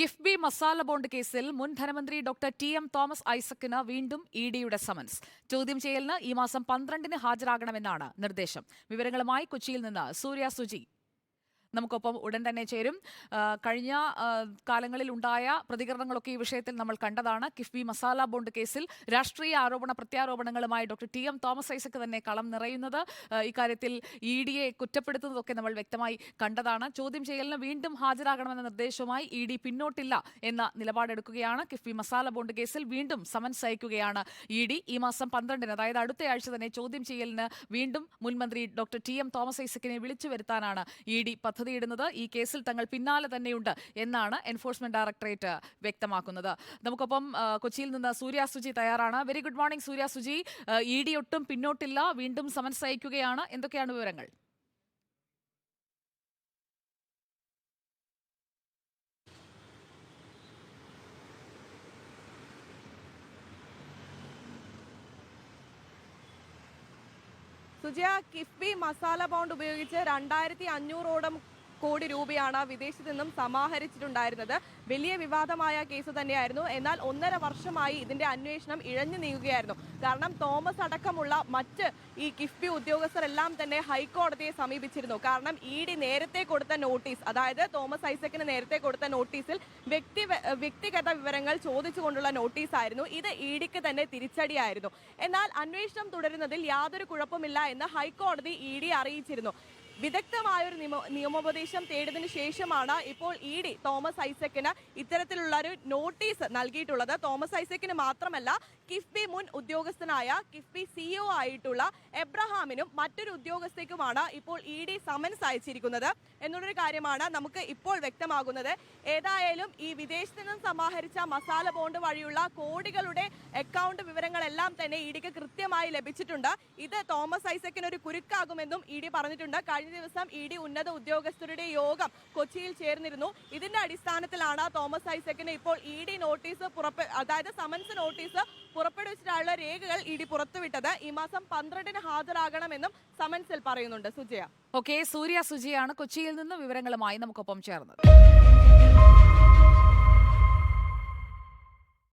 KIIFB masala bond കേസിൽ മുൻ ധനമന്ത്രി ഡോക്ടർ ടി എം തോമസ് ഐസക്കിന് വീണ്ടും ഇ ഡിയുടെ സമൻസ്. ചോദ്യം ചെയ്യലിന് ഈ മാസം പന്ത്രണ്ടിന് ഹാജരാകണമെന്നാണ് നിർദ്ദേശം. വിവരങ്ങളുമായി കൊച്ചിയിൽ നിന്ന് സൂര്യ സുജി. നമുക്കൊപ്പം ഉടൻ തന്നെ ചേരും. കഴിഞ്ഞ കാലങ്ങളിൽ ഉണ്ടായ പ്രതികരണങ്ങളൊക്കെ ഈ വിഷയത്തിൽ നമ്മൾ കണ്ടതാണ്. കിഫ്ബി മസാല ബോണ്ട് കേസിൽ രാഷ്ട്രീയ ആരോപണ പ്രത്യാരോപണങ്ങളുമായി doctor T M Thomas Isaac തന്നെ കളം നിറയുന്നത് ഇക്കാര്യത്തിൽ ഇ ഡിയെ കുറ്റപ്പെടുത്തുന്നതൊക്കെ നമ്മൾ വ്യക്തമായി കണ്ടതാണ്. ചോദ്യം ചെയ്യലിന് വീണ്ടും ഹാജരാകണമെന്ന നിർദ്ദേശവുമായി ഇ ഡി പിന്നോട്ടില്ല എന്ന നിലപാടെടുക്കുകയാണ്. കിഫ്ബി മസാല ബോണ്ട് കേസിൽ വീണ്ടും സമൻസ് അയക്കുകയാണ് ഇ ഡി. ഈ മാസം പന്ത്രണ്ടിന് അതായത് അടുത്ത ആഴ്ച തന്നെ ചോദ്യം ചെയ്യലിന് വീണ്ടും മുൻമന്ത്രി ഡോക്ടർ ടി എം തോമസ് ഐസക്കിനെ വിളിച്ചു വരുത്താനാണ് ഇ ഡി പദ്ധതിയിടുന്നത് ഈ കേസിൽ തങ്ങൾ പിന്നാലെ തന്നെയുണ്ട് എന്നാണ് എൻഫോഴ്സ്മെന്റ് ഡയറക്ടറേറ്റ് വ്യക്തമാക്കുന്നത്. നമുക്കൊപ്പം കൊച്ചിയിൽ നിന്ന് സൂര്യ സുജി തയ്യാറാണ്. Very good morning Surya Suji. E D ഒട്ടും പിന്നോട്ടില്ല. വീണ്ടും സമൻസ് അയക്കുകയാണ്. എന്തൊക്കെയാണ് വിവരങ്ങൾ? സുജയ കിഫ്ബി മസാല പൗണ്ട് ഉപയോഗിച്ച് രണ്ടായിരത്തി അഞ്ഞൂറോളം കോടി രൂപയാണ് വിദേശത്ത് നിന്നും സമാഹരിച്ചിട്ടുണ്ടായിരുന്നത്. വലിയ വിവാദമായ കേസ് തന്നെയായിരുന്നു. എന്നാൽ ഒന്നര വർഷമായി ഇതിന്റെ അന്വേഷണം ഇഴഞ്ഞു നീങ്ങുകയായിരുന്നു. കാരണം തോമസ് അടക്കമുള്ള മറ്റ് ഈ കിഫ്ബി ഉദ്യോഗസ്ഥരെല്ലാം തന്നെ ഹൈക്കോടതിയെ സമീപിച്ചിരുന്നു. കാരണം ഇ ഡി നേരത്തെ കൊടുത്ത നോട്ടീസ് അതായത് തോമസ് ഐസക്കിന് നേരത്തെ കൊടുത്ത നോട്ടീസിൽ വ്യക്തി വ്യക്തിഗത വിവരങ്ങൾ ചോദിച്ചുകൊണ്ടുള്ള നോട്ടീസായിരുന്നു. ഇത് ഇ ഡിക്ക് തന്നെ തിരിച്ചടിയായിരുന്നു. എന്നാൽ അന്വേഷണം തുടരുന്നതിൽ യാതൊരു കുഴപ്പമില്ല എന്ന് ഹൈക്കോടതി ഇ ഡി അറിയിച്ചിരുന്നു. വിദഗ്ധമായ ഒരു നിയമ നിയമോപദേശം തേടിയതിനു ശേഷമാണ് ഇപ്പോൾ ഇ ഡി തോമസ് ഐസക്കിന് ഇത്തരത്തിലുള്ള ഒരു നോട്ടീസ് നൽകിയിട്ടുള്ളത്. തോമസ് ഐസക്കിന് മാത്രമല്ല കിഫ്ബി മുൻ ഉദ്യോഗസ്ഥനായ കിഫ്ബി സിഇഒ ആയിട്ടുള്ള എബ്രഹാമിനും മറ്റൊരു ഉദ്യോഗസ്ഥയ്ക്കുമാണ് ഇപ്പോൾ ഇ ഡി സമൻസ് അയച്ചിരിക്കുന്നത്. എന്നുള്ളൊരു കാര്യമാണ് നമുക്ക് ഇപ്പോൾ വ്യക്തമാകുന്നത്. ഏതായാലും ഈ വിദേശത്ത് നിന്നും സമാഹരിച്ച മസാല ബോണ്ട് വഴിയുള്ള കോടികളുടെ അക്കൗണ്ട് വിവരങ്ങളെല്ലാം തന്നെ ഇ ഡിക്ക് കൃത്യമായി ലഭിച്ചിട്ടുണ്ട്. ഇത് തോമസ് ഐസക്കിന് ഒരു കുരുക്കാകുമെന്നും ഇ ഡി പറഞ്ഞിട്ടുണ്ട്. കഴിഞ്ഞ ദിവസം ഇ ഡി ഉന്നത ഉദ്യോഗസ്ഥരുടെ യോഗം കൊച്ചിയിൽ ചേർന്നിരുന്നു. ഇതിന്റെ അടിസ്ഥാനത്തിലാണ് തോമസ് ഐസക്കിന് ഇപ്പോൾ ഇ ഡി നോട്ടീസ് പുറപ്പെ അതായത് സമൻസ് നോട്ടീസ് പുറപ്പെടുവിച്ചിട്ടുള്ള രേഖകൾ ഇ ഡി പുറത്തുവിട്ടത്. ഈ മാസം പന്ത്രണ്ടിന് ഹാജരാകണമെന്നും സമൻസിൽ പറയുന്നുണ്ട്. സുജയ. ഓക്കെ സൂര്യ സുജയാണ് കൊച്ചിയിൽ നിന്ന് വിവരങ്ങളുമായി നമുക്കൊപ്പം ചേർന്നത്.